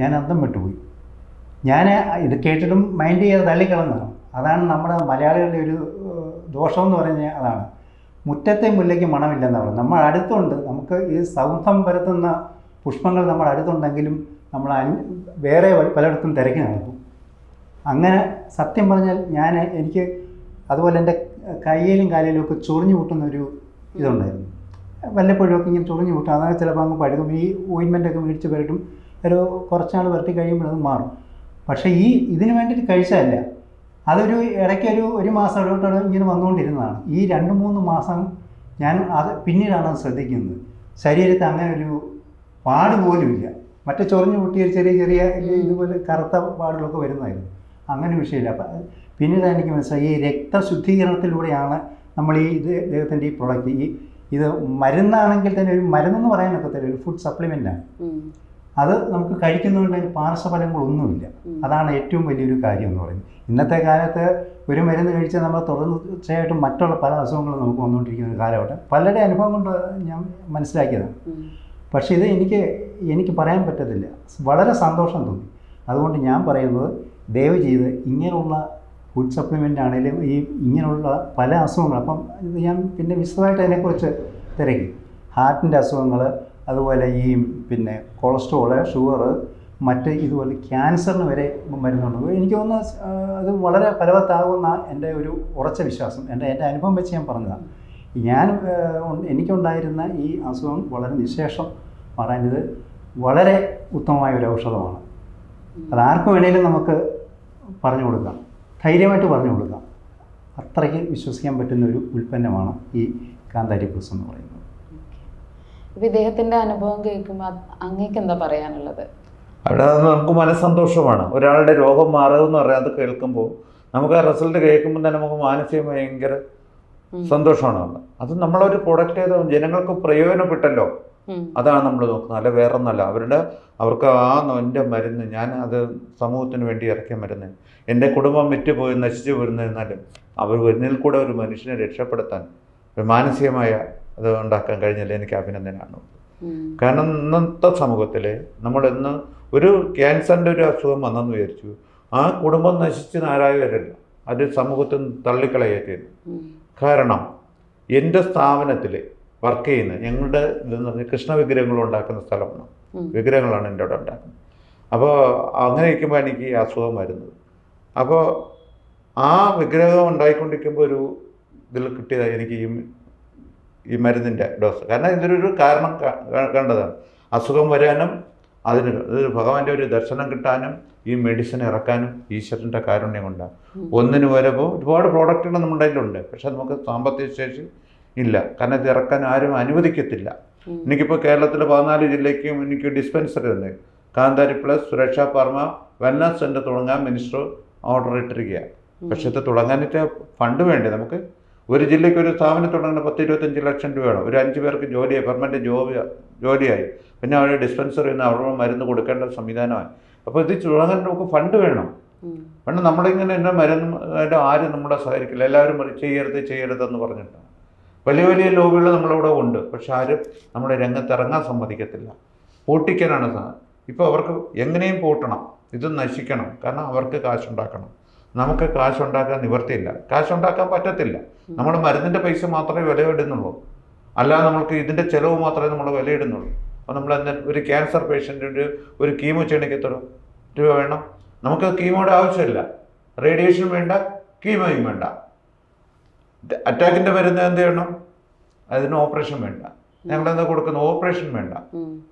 ഞാൻ അന്തം വിട്ടുപോയി. ഞാൻ ഇത് കേട്ടിട്ടും മൈൻഡ് ചെയ്യാതെ തള്ളിക്കളഞ്ഞതാണ്. അതാണ് നമ്മുടെ മലയാളികളുടെ ഒരു ദോഷം എന്ന് പറഞ്ഞാൽ അതാണ്. മുറ്റത്തെ മുല്ലയ്ക്ക് മണമില്ലെന്ന് പറഞ്ഞു നമ്മൾ അടുത്തുണ്ട്. നമുക്ക് ഈ സൗന്ധം പരത്തുന്ന പുഷ്പങ്ങൾ നമ്മൾ അടുത്തുണ്ടെങ്കിലും നമ്മൾ വേറെ പലയിടത്തും തിരക്കി നടക്കും. അങ്ങനെ സത്യം പറഞ്ഞാൽ ഞാൻ എനിക്ക് അതുപോലെ എന്റെ കയ്യിലും കാലിലും ഒക്കെ ചൊറിഞ്ഞു കൂട്ടുന്ന ഒരു ഇതുണ്ടായിരുന്നു. വല്ലപ്പോഴും ഇങ്ങനെ ചൊറിഞ്ഞു കൂട്ടും അതാണ് ചിലപ്പോൾ അങ്ങ് പഴുതും ഈ ഓയിൻമെന്റൊക്കെ മേടിച്ച് പുരട്ടും ഒരു കുറച്ചാൾ പുരട്ടി കഴിയുമ്പോൾ അത് മാറും. പക്ഷേ ഈ ഇതിന് വേണ്ടിയിട്ട് കഴിച്ചതല്ല. അതൊരു ഇടയ്ക്കൊരു ഒരു മാസം ഇടവിട്ട് ഇങ്ങനെ വന്നുകൊണ്ടിരുന്നതാണ്. ഈ രണ്ട് മൂന്ന് മാസം ഞാൻ അത് പിന്നീടാണ് അത് ശ്രദ്ധിക്കുന്നത്. ശരീരത്തിൽ അങ്ങനെ ഒരു പാട് പോലുമില്ല. മറ്റേ ചൊറിഞ്ഞു പൊട്ടിയ ചെറിയ ചെറിയ ഇതുപോലെ കറുത്ത പാടുകളൊക്കെ വരുന്നതായിരുന്നു. അങ്ങനെ വിഷയമില്ല. അപ്പം പിന്നീട് എനിക്ക് മനസ്സിലായി. ഈ രക്തശുദ്ധീകരണത്തിലൂടെയാണ് നമ്മൾ ഈ ഇത് ദൈവത്തിന്റെ ഈ പ്രൊഡക്റ്റ് ഈ ഇത് മരുന്നാണെങ്കിൽ തന്നെ ഒരു മരുന്നെന്ന് പറയാനൊക്കെ തരും ഒരു ഫുഡ് സപ്ലിമെന്റാണ്. അത് നമുക്ക് കഴിക്കുന്നതുകൊണ്ട് അതിന് പാർശ്വഫലങ്ങളൊന്നുമില്ല. അതാണ് ഏറ്റവും വലിയൊരു കാര്യം എന്ന് പറയുന്നത്. ഇന്നത്തെ കാലത്ത് ഒരു മരുന്ന് കഴിച്ചാൽ നമ്മൾ തുടർച്ചയായിട്ടും മറ്റുള്ള പല അസുഖങ്ങളും നമുക്ക് വന്നുകൊണ്ടിരിക്കുന്ന ഒരു കാലഘട്ടം. പലരുടെ അനുഭവം കൊണ്ട് ഞാൻ മനസ്സിലാക്കിയതാണ്. പക്ഷേ ഇത് എനിക്ക് എനിക്ക് പറയാൻ പറ്റത്തില്ല. വളരെ സന്തോഷം തോന്നി. അതുകൊണ്ട് ഞാൻ പറയുന്നത് ദയവ് ചെയ്ത് ഇങ്ങനെയുള്ള ഫുഡ് സപ്ലിമെന്റ് ആണെങ്കിലും ഈ ഇങ്ങനെയുള്ള പല അസുഖങ്ങൾ അപ്പം ഇത് ഞാൻ പിന്നെ വിശദമായിട്ട് അതിനെക്കുറിച്ച് തിരക്കി. ഹാർട്ടിന്റെ അസുഖങ്ങൾ അതുപോലെ ഈ പിന്നെ കൊളസ്ട്രോൾ ഷുഗർ മറ്റ് ഇതുപോലെ ക്യാൻസറിന് വരെ മരുന്നുണ്ട്. എനിക്ക് തോന്നുന്നു അത് വളരെ ഫലവത്താകുന്ന എന്റെ ഒരു ഉറച്ച വിശ്വാസം എന്റെ എന്റെ അനുഭവം വെച്ച് ഞാൻ പറഞ്ഞതാണ്. ഞാൻ എനിക്കുണ്ടായിരുന്ന ഈ അസുഖം വളരെ നിശേഷം പറയുന്നത് വളരെ ഉത്തമമായ ഒരു ഔഷധമാണ്. അത് ആർക്ക് വേണേലും നമുക്ക് പറഞ്ഞു കൊടുക്കാം. ധൈര്യമായിട്ട് പറഞ്ഞു കൊടുക്കാം. അത്രയ്ക്ക് വിശ്വസിക്കാൻ പറ്റുന്ന ഒരു ഉൽപ്പന്നമാണ് ഈ കാന്താരി പ്ലസ് എന്ന് പറയുന്നത്. ഇപ്പം ഇദ്ദേഹത്തിന്റെ അനുഭവം കേൾക്കുമ്പോൾ അങ്ങേക്ക് എന്താ പറയാനുള്ളത്? അവിടെ അത് നമുക്ക് മനസ്സന്തോഷമാണ്. ഒരാളുടെ രോഗം മാറുമെന്ന് പറയാം അത് കേൾക്കുമ്പോൾ നമുക്ക് ആ റിസൾട്ട് കേൾക്കുമ്പോൾ തന്നെ നമുക്ക് മാനസികം ഭയങ്കര സന്തോഷമാണ് അത് അത് നമ്മളൊരു പ്രൊഡക്റ്റ് ചെയ്ത ജനങ്ങൾക്ക് പ്രയോജനപ്പെട്ടല്ലോ. അതാണ് നമ്മൾ നോക്കുന്നത്. അല്ല വേറെ ഒന്നല്ല അവരുടെ അവർക്ക് ആ എന്റെ മരുന്ന് ഞാൻ അത് സമൂഹത്തിന് വേണ്ടി ഇറക്കിയ മരുന്ന് എന്റെ കുടുംബം വിറ്റുപോയി നശിച്ചു പോയിരുന്നിരുന്നാലും അവർ വരുന്നതിൽ കൂടെ ഒരു മനുഷ്യനെ രക്ഷപ്പെടുത്താൻ ഒരു മാനസികമായ അത് ഉണ്ടാക്കാൻ കഴിഞ്ഞാൽ എനിക്ക് അഭിനന്ദനമാണ്. ഉം. കാരണം ഇന്നത്തെ സമൂഹത്തിൽ നമ്മൾ ഇന്ന് ഒരു ക്യാൻസറിന്റെ ഒരു അസുഖം വന്നെന്ന് വിചാരിച്ചു. ആ കുടുംബം നശിച്ച് നാരായ വരില്ല അത് സമൂഹത്തിൽ തള്ളിക്കളയുക കാരണം എന്റെ സ്ഥാപനത്തിൽ വർക്ക് ചെയ്യുന്ന ഞങ്ങളുടെ ഇതെന്ന് പറഞ്ഞാൽ കൃഷ്ണ വിഗ്രഹങ്ങൾ ഉണ്ടാക്കുന്ന സ്ഥലമാണ്. വിഗ്രഹങ്ങളാണ് എന്റെ അവിടെ ഉണ്ടാക്കുന്നത്. അപ്പോൾ അങ്ങനെ ഇരിക്കുമ്പോൾ എനിക്ക് ഈ അസുഖം വരുന്നത്. അപ്പോൾ ആ വിഗ്രഹം ഉണ്ടായിക്കൊണ്ടിരിക്കുമ്പോൾ ഒരു ഇതിൽ കിട്ടിയതാണ് എനിക്ക് ഈ ഈ മരുന്നിന്റെ ഡോസ് കാരണം ഇതിലൊരു കാരണം കണ്ടതാണ്. അസുഖം വരാനും അതിന് ഭഗവാന്റെ ഒരു ദർശനം കിട്ടാനും ഈ മെഡിസിൻ ഇറക്കാനും ഈശ്വരന്റെ കാരുണ്യം കൊണ്ടാണ്. ഒന്നിന് വരുമ്പോൾ ഒരുപാട് പ്രോഡക്റ്റുകൾ നമ്മുടെ കയ്യിലുണ്ട്. പക്ഷെ നമുക്ക് സാമ്പത്തിക ശേഷി ഇല്ല. കാരണം ഇത് ഇറക്കാൻ ആരും അനുവദിക്കത്തില്ല. എനിക്കിപ്പോൾ കേരളത്തിലെ പതിനാല് ജില്ലയ്ക്കും എനിക്ക് ഡിസ്പെൻസറി ഉണ്ട്. Kanthari plus Suraksha pharma wellness centre തുടങ്ങാൻ മിനിസ്റ്റർ ഓർഡർ ഇട്ടിരിക്കുക പക്ഷെ ഇത് തുടങ്ങാനിട്ട് ഫണ്ട് വേണ്ടേ നമുക്ക്? ഒരു ജില്ലയ്ക്ക് ഒരു സ്ഥാപനം തുടങ്ങുന്ന പത്ത് ഇരുപത്തഞ്ച് ലക്ഷം രൂപ വേണം ഒരു അഞ്ച് പേർക്ക് ജോലിയായി പെർമനന്റ് ജോബി ജോലിയായി. പിന്നെ അവരുടെ ഡിസ്പെൻസറി നിന്ന് അവരുടെ മരുന്ന് കൊടുക്കേണ്ട സംവിധാനമാണ് അപ്പോൾ ഇത് തുടങ്ങാൻ നമുക്ക് ഫണ്ട് വേണം. വേണം കാരണം നമ്മളിങ്ങനെ എന്നെ മരുന്ന് ആരും നമ്മളെ സഹായിക്കില്ല എല്ലാവരും ചെയ്യരുത് ചെയ്യരുതെന്ന് പറഞ്ഞിട്ടാണ് വലിയ വലിയ ലോബികൾ നമ്മളിവിടെ ഉണ്ട്. പക്ഷെ ആരും നമ്മുടെ രംഗത്തിറങ്ങാൻ സമ്മതിക്കത്തില്ല. പൂട്ടിക്കാനാണ് ഇപ്പോൾ അവർക്ക് എങ്ങനെയും പൂട്ടണം. ഇത് നശിക്കണം. കാരണം അവർക്ക് കാശുണ്ടാക്കണം. നമുക്ക് കാശുണ്ടാക്കാൻ നിവർത്തിയില്ല കാശുണ്ടാക്കാൻ പറ്റത്തില്ല. നമ്മൾ മരുന്നിന്റെ പൈസ മാത്രമേ വിലയിടുന്നുള്ളൂ. അല്ലാതെ നമ്മൾക്ക് ഇതിന്റെ ചിലവ് മാത്രമേ നമ്മൾ വിലയിടുന്നുള്ളൂ. അപ്പോൾ നമ്മൾ എന്താ ഒരു ക്യാൻസർ പേഷ്യന്റിന്റെ ഒരു കീമോ ചെയ്യണമെങ്കിൽ എത്ര രൂപ വേണം? നമുക്ക് കീമോയുടെ ആവശ്യമില്ല. റേഡിയേഷൻ വേണ്ട കീമോയും വേണ്ട. അറ്റാക്കിന്റെ മരുന്ന് എന്ത് ചെയ്യണം? അതിന് ഓപ്പറേഷൻ വേണ്ട. ഞങ്ങൾ എന്താ കൊടുക്കുന്നത്? ഓപ്പറേഷൻ വേണ്ട.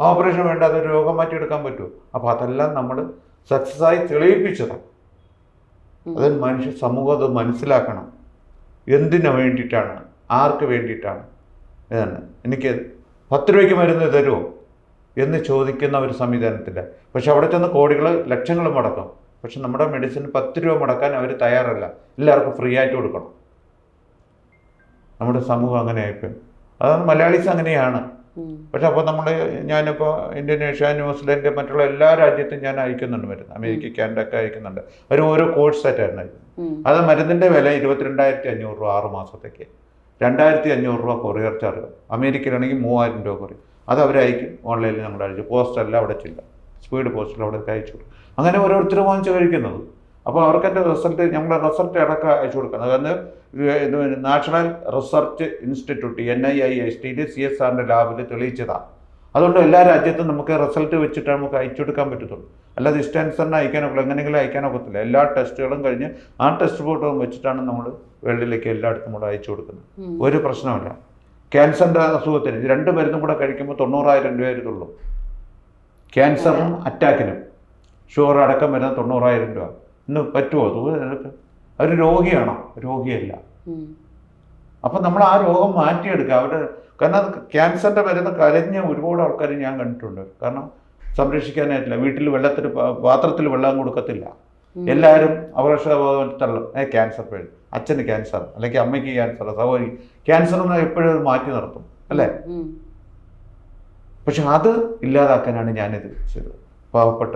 ഓപ്പറേഷൻ വേണ്ട അത് രോഗം മാറ്റിയെടുക്കാൻ പറ്റുമോ അപ്പോൾ അതെല്ലാം നമ്മൾ സക്സസ് ആയി തെളിയിപ്പിച്ചതാണ് അത് മനുഷ്യ സമൂഹം അത് മനസ്സിലാക്കണം. എന്തിനു വേണ്ടിയിട്ടാണ്? ആർക്ക് വേണ്ടിയിട്ടാണ്? ഇതാണ്. എനിക്ക് പത്ത് രൂപയ്ക്ക് മരുന്ന് തരുമോ? എന്ന് ചോദിക്കുന്ന ഒരു സംവിധാനത്തില്ല പക്ഷെ അവിടെ ചെന്ന് കോടികൾ ലക്ഷങ്ങൾ മുടക്കും. പക്ഷെ നമ്മുടെ മെഡിസിൻ പത്ത് രൂപ മുടക്കാൻ അവർ തയ്യാറല്ല. എല്ലാവർക്കും ഫ്രീ ആയിട്ട് കൊടുക്കണം. നമ്മുടെ സമൂഹം അങ്ങനെ ആയിപ്പോയി അതാണ് മലയാളീസ് അങ്ങനെയാണ്. പക്ഷെ അപ്പോൾ നമ്മൾ ഞാനിപ്പോൾ ഇന്ത്യൻ ഏഷ്യ ന്യൂസിലൻഡ് മറ്റുള്ള എല്ലാ രാജ്യത്തും ഞാൻ അയക്കുന്നുണ്ട് മരുന്ന്. അമേരിക്ക കാനഡ ഒക്കെ അയക്കുന്നുണ്ട്. അവർ ഓരോ കോഴ്സ് ആയിട്ടായിരുന്നു അയക്കുന്നത്. അത് മരുന്നിന്റെ വില ഇരുപത്തിരണ്ടായിരത്തി അഞ്ഞൂറ് രൂപ ആറ് മാസത്തേക്ക്. രണ്ടായിരത്തി അഞ്ഞൂറ് രൂപ കൊറിയർ ചാർജ്. അമേരിക്കയിലാണെങ്കിൽ മൂവായിരം രൂപ കൊറിയർ. അത് അവരയക്കും ഓൺലൈനിൽ ഞങ്ങൾ അയച്ചു പോസ്റ്റല്ല അവിടെ ചില്ല സ്പീഡ് പോസ്റ്റിൽ അവിടെ അയച്ചു കൊടുക്കും അങ്ങനെ ഓരോരുത്തരും വാങ്ങിച്ച് കഴിക്കുന്നത്. അപ്പോൾ അവർക്ക് എന്റെ റിസൾട്ട് ഞങ്ങളുടെ റിസൾട്ട് അടക്കം അയച്ചു കൊടുക്കുന്നത് അതായത് national research institute N I I S ടിയിൽ സി എസ് ആറിന്റെ ലാബിൽ തെളിയിച്ചതാണ്. അതുകൊണ്ട് എല്ലാ രാജ്യത്തും നമുക്ക് റിസൾട്ട് വെച്ചിട്ട് നമുക്ക് അയച്ചു കൊടുക്കാൻ പറ്റത്തുള്ളൂ. അല്ലാതെ ഡിസ്റ്റൻസറിന് അയക്കാനൊക്കില്ല എങ്ങനെയെങ്കിലും അയക്കാനൊക്കത്തില്ല എല്ലാ ടെസ്റ്റുകളും കഴിഞ്ഞ് ആ ടെസ്റ്റ് ഫോട്ടോ വെച്ചിട്ടാണ് നമ്മൾ വേൾഡിലേക്ക് എല്ലായിടത്തും കൂടെ അയച്ചു കൊടുക്കുന്നത്. ഒരു പ്രശ്നമില്ല ക്യാൻസറിന്റെ അസുഖത്തിന് ഇത് രണ്ട് മരുന്നും കൂടെ കഴിക്കുമ്പോൾ തൊണ്ണൂറായിരം രൂപ വരുന്നുള്ളൂ. ക്യാൻസറിനും അറ്റാക്കിനും. ഷുഗർ അടക്കം വരുന്ന തൊണ്ണൂറായിരം രൂപ. ഇന്ന് പറ്റുമോ? അത് അവർ രോഗിയാണോ? രോഗിയല്ല. അപ്പം നമ്മൾ ആ രോഗം മാറ്റിയെടുക്കുക. അവരുടെ കാരണം അത് ക്യാൻസറിന്റെ മരുന്ന് കരഞ്ഞ ഒരുപാട് ആൾക്കാർ ഞാൻ കണ്ടിട്ടുണ്ട്. കാരണം സംരക്ഷിക്കാനായിട്ടില്ല. വീട്ടിൽ വെള്ളത്തിൽ പാത്രത്തിൽ വെള്ളം കൊടുക്കത്തില്ല. എല്ലാവരും അപകർഷബോധം തള്ളും. ഏ ക്യാൻസർ പേര് അച്ഛന് ക്യാൻസർ അല്ലെങ്കിൽ അമ്മയ്ക്ക് ക്യാൻസർ സഹോദരി ക്യാൻസർ എന്ന് എപ്പോഴും മാറ്റി നിർത്തും അല്ലേ. പക്ഷെ അത് ഇല്ലാതാക്കാനാണ് ഞാനിത് ചെയ്തത്. പാവപ്പെട്ട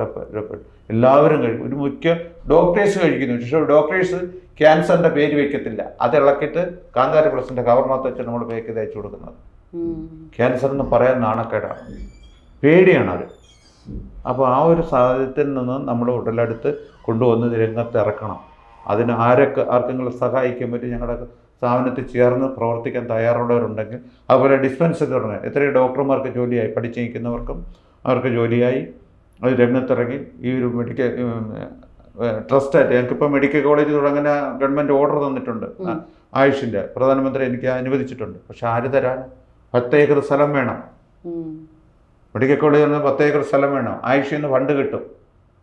എല്ലാവരും കഴിക്കും. ഒരു മുഖ്യ ഡോക്ടേഴ്സ് കഴിക്കുന്നു. പക്ഷെ ഡോക്ടേഴ്സ് ക്യാൻസറിന്റെ പേര് വെക്കത്തില്ല. അത് ഇളക്കിയിട്ട് കാന്താരി പ്ലസിന്റെ കവർണത്ത് വെച്ച് നമ്മൾ പേക്ക് തയ്ച്ചു കൊടുക്കുന്നത്. ക്യാൻസർ എന്ന് പറയാൻ നാണക്കേടാണ് പേടിയാണ് അത് അപ്പോൾ ആ ഒരു സാഹചര്യത്തിൽ നിന്ന് നമ്മൾ ഉടലെടുത്ത് കൊണ്ടുവന്ന് രംഗത്ത് ഇറക്കണം. അതിന് ആരൊക്കെ ആർക്കെങ്കിലും സഹായിക്കാൻ പറ്റും ഞങ്ങളുടെ സ്ഥാപനത്തിൽ ചേർന്ന് പ്രവർത്തിക്കാൻ തയ്യാറുള്ളവരുണ്ടെങ്കിൽ അതുപോലെ ഡിസ്പെൻസറി തുടങ്ങി. എത്രയോ ഡോക്ടർമാർക്ക് ജോലിയായി പഠിച്ചു നിൽക്കുന്നവർക്കും അവർക്ക് ജോലിയായി. അത് രംഗത്തിറങ്ങി. ഈ ഒരു മെഡിക്കൽ ട്രസ്റ്റായിട്ട് ഞങ്ങൾക്കിപ്പോൾ മെഡിക്കൽ കോളേജ് തുടങ്ങുന്ന ഗവൺമെന്റ് ഓർഡർ തന്നിട്ടുണ്ട്. ആയുഷിന്റെ പ്രധാനമന്ത്രി എനിക്ക് അനുവദിച്ചിട്ടുണ്ട്. പക്ഷെ ആര് തരാൻ? പത്ത് ഏക്കർ സ്ഥലം വേണം. മെഡിക്കൽ കോളേജിൽ നിന്ന് പത്ത് ഏക്കർ സ്ഥലം വേണം. ആയുഷിൽ നിന്ന് ഫണ്ട് കിട്ടും.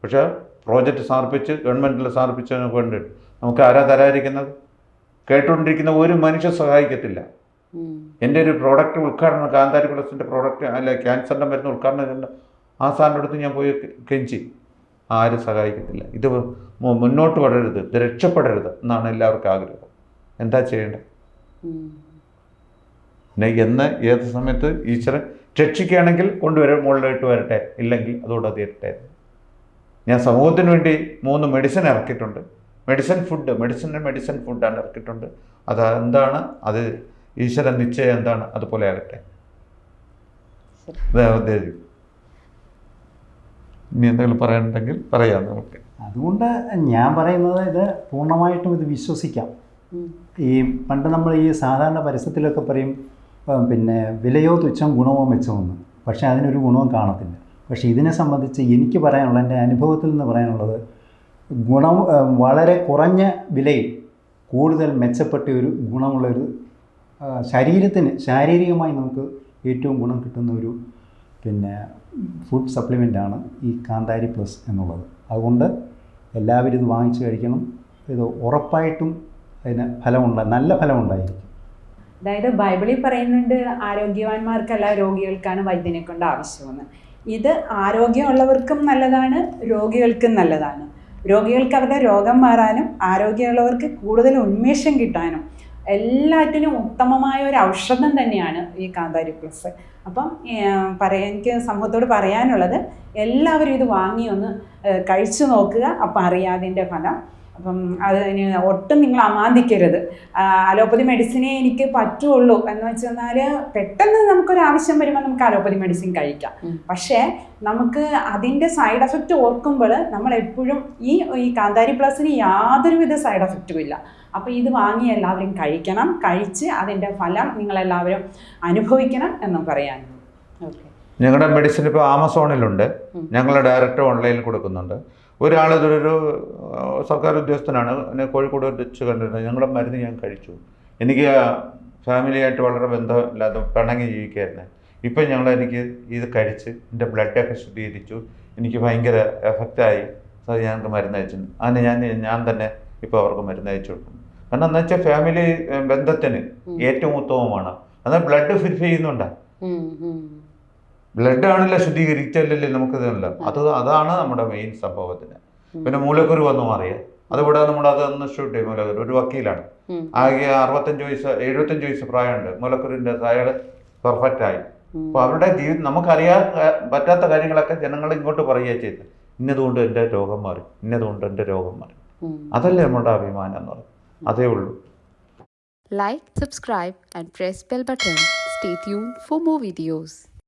പക്ഷേ പ്രോജക്റ്റ് സമർപ്പിച്ച് ഗവൺമെന്റിൽ സമർപ്പിച്ചതിന് വേണ്ടിയിട്ട് നമുക്ക് ആരാ തരാതിരിക്കുന്നത്? കേട്ടുകൊണ്ടിരിക്കുന്ന ഒരു മനുഷ്യ സഹായിക്കത്തില്ല. എന്റെ ഒരു പ്രോഡക്റ്റ് ഉദ്ഘാടനം കാന്താരി പ്ലസിന്റെ പ്രോഡക്റ്റ് അല്ല ക്യാൻസറിന്റെ മരുന്ന് ഉദ്ഘാടനം ചെയ്യേണ്ട ആ സാറിന്റെ അടുത്ത് ഞാൻ പോയി കെഞ്ചി. ആരും സഹായിക്കത്തില്ല. ഇത് മുന്നോട്ട് വളരരുത്. ഇത് രക്ഷപ്പെടരുത് എന്നാണ് എല്ലാവർക്കും ആഗ്രഹം. എന്താ ചെയ്യേണ്ടത്. പിന്നെ എന്ന് ഏത് സമയത്ത് ഈശ്വരൻ രക്ഷിക്കുകയാണെങ്കിൽ കൊണ്ടുവരും മുകളിലോട്ട് വരട്ടെ. ഇല്ലെങ്കിൽ അതുകൊണ്ട് തീരട്ടെ ഞാൻ സമൂഹത്തിന് വേണ്ടി മൂന്ന് മെഡിസിൻ ഇറക്കിയിട്ടുണ്ട്. മെഡിസിൻ ഫുഡ് മെഡിസിൻ മെഡിസിൻ ഫുഡാണ് ഇറക്കിയിട്ടുണ്ട്. അത് എന്താണ്? അത് ഈശ്വരൻ നിശ്ചയം എന്താണ്? അതുപോലെ ആകട്ടെ. ഇനി എന്തെങ്കിലും പറയാനുണ്ടെങ്കിൽ പറയാം നമുക്ക്. അതുകൊണ്ട് ഞാൻ പറയുന്നത് ഇത് പൂർണമായിട്ടും ഇത് വിശ്വസിക്കാം. ഈ പണ്ട് നമ്മൾ ഈ സാധാരണ പരസ്യത്തിലൊക്കെ പറയും പിന്നെ വിലയോ തുച്ഛം ഗുണമോ മെച്ചമെന്ന്. പക്ഷേ അതിനൊരു ഗുണവും കാണത്തില്ല. പക്ഷേ ഇതിനെ സംബന്ധിച്ച് എനിക്ക് പറയാനുള്ള എന്റെ അനുഭവത്തിൽ നിന്ന് പറയാനുള്ളത് ഗുണം വളരെ കുറഞ്ഞ വിലയിൽ കൂടുതൽ മെച്ചപ്പെട്ട ഒരു ഗുണമുള്ളൊരു ശരീരത്തിന് ശാരീരികമായി നമുക്ക് ഏറ്റവും ഗുണം കിട്ടുന്ന ഒരു പിന്നെ ഫുഡ് സപ്ലിമെന്റാണ് ഈ കാന്താരി പ്ലസ് എന്നുള്ളത്. അതുകൊണ്ട് എല്ലാവരും ഇത് വാങ്ങിച്ചു കഴിക്കണം. ഇത് ഉറപ്പായിട്ടും അതിന് ഫലമുണ്ട് നല്ല ഫലമുണ്ടായിരിക്കും. അതായത് ബൈബിളിൽ പറയുന്നുണ്ട് ആരോഗ്യവാന്മാർക്കല്ല രോഗികൾക്കാണ് വൈദ്യനെ കൊണ്ട് ആവശ്യമെന്ന്. ഇത് ആരോഗ്യമുള്ളവർക്കും നല്ലതാണ് രോഗികൾക്കും നല്ലതാണ്. രോഗികൾക്ക് അവരുടെ രോഗം മാറാനും ആരോഗ്യമുള്ളവർക്ക് കൂടുതൽ ഉന്മേഷം കിട്ടാനും എല്ലാറ്റിനും ഉത്തമമായ ഒരു ഔഷധം തന്നെയാണ് ഈ കാന്താരി പ്ലസ്. അപ്പം പറയാൻ പറയാ എനിക്ക് സമൂഹത്തോട് പറയാനുള്ളത് എല്ലാവരും ഇത് വാങ്ങി ഒന്ന് കഴിച്ചു നോക്കുക. അപ്പം അറിയാതിന്റെ ഫലം. അപ്പം ഇനി ഒട്ടും നിങ്ങൾ അമാന്തിക്കരുത്. അലോപ്പതി മെഡിസിനെ എനിക്ക് പറ്റുള്ളൂ എന്ന് വെച്ചെന്നാൽ പെട്ടെന്ന് നമുക്കൊരു ആവശ്യം വരുമ്പോൾ നമുക്ക് അലോപ്പതി മെഡിസിൻ കഴിക്കാം. പക്ഷേ നമുക്ക് അതിന്റെ സൈഡ് എഫക്റ്റ് ഓർക്കുമ്പോൾ നമ്മൾ എപ്പോഴും ഈ ഈ കാന്താരി പ്ലസിന് യാതൊരുവിധ സൈഡ് എഫക്റ്റും ഇല്ല. അപ്പോൾ ഇത് വാങ്ങി എല്ലാവരും കഴിക്കണം. കഴിച്ച് അതിന്റെ ഫലം നിങ്ങളെല്ലാവരും അനുഭവിക്കണം എന്നും പറയാനുള്ളൂ ഓക്കെ. ഞങ്ങളുടെ മെഡിസിൻ ഇപ്പോൾ ആമസോണിലുണ്ട്. ഞങ്ങൾ ഡയറക്റ്റ് ഓൺലൈനിൽ കൊടുക്കുന്നുണ്ട്. ഒരാൾ ഇതൊരു സർക്കാർ ഉദ്യോഗസ്ഥനാണ്. എന്നെ കോഴിക്കോട് വെച്ച് കണ്ടിട്ടുണ്ട്. ഞങ്ങളുടെ മരുന്ന് ഞാൻ കഴിച്ചു. എനിക്ക് ഫാമിലിയായിട്ട് വളരെ ബന്ധമില്ലാതെ പിണങ്ങി ജീവിക്കായിരുന്നു ഇപ്പം ഞങ്ങൾ എനിക്ക് ഇത് കഴിച്ച് എന്റെ ബ്ലഡൊക്കെ ശുദ്ധീകരിച്ചു. എനിക്ക് ഭയങ്കര എഫക്റ്റായി അത് ഞങ്ങൾക്ക് മരുന്ന് അയച്ചിട്ടുണ്ട്. അതിന് ഞാൻ ഞാൻ തന്നെ ഇപ്പോൾ അവർക്ക് മരുന്ന് അയച്ചു കൊടുക്കുന്നു. കാരണം എന്താ വെച്ചാൽ ഫാമിലി ബന്ധത്തിന് ഏറ്റവും ഉത്തമമാണ്. എന്നാൽ ബ്ലഡ് ഫിൽ ചെയ്യുന്നുണ്ട്. ബ്ലഡ് ആണല്ലോ ശുദ്ധീകരിച്ചല്ലേ നമുക്ക് ഇതല്ല അത് അതാണ് നമ്മുടെ മെയിൻ സംഭവത്തിന്. പിന്നെ മൂലക്കുരു വന്നു മാറിയ. അതിവിടെ നമ്മൾ അത് ഒന്ന് ഷൂട്ട് ചെയ്യും മൂലക്കുരു ഒരു വക്കീലാണ്. ആകെ അറുപത്തഞ്ച് വയസ്സ് എഴുപത്തഞ്ച് വയസ്സ് പ്രായമുണ്ട്. മൂലക്കുരുവിന്റെ അയാൾ പെർഫെക്റ്റ് ആയി. അപ്പോൾ അവരുടെ ജീവിതം നമുക്കറിയാൻ പറ്റാത്ത കാര്യങ്ങളൊക്കെ ജനങ്ങൾ ഇങ്ങോട്ട് പറയുക ചെയ്ത്. ഇന്നതുകൊണ്ട് എന്റെ രോഗം മാറി. ഇന്നതുകൊണ്ട് എന്റെ രോഗം മാറി. അതല്ലേ നമ്മുടെ അഭിമാനം എന്ന് പറയുന്നത് അതേ ഉള്ളൂ. Like subscribe and press bell button stay tune for more videos.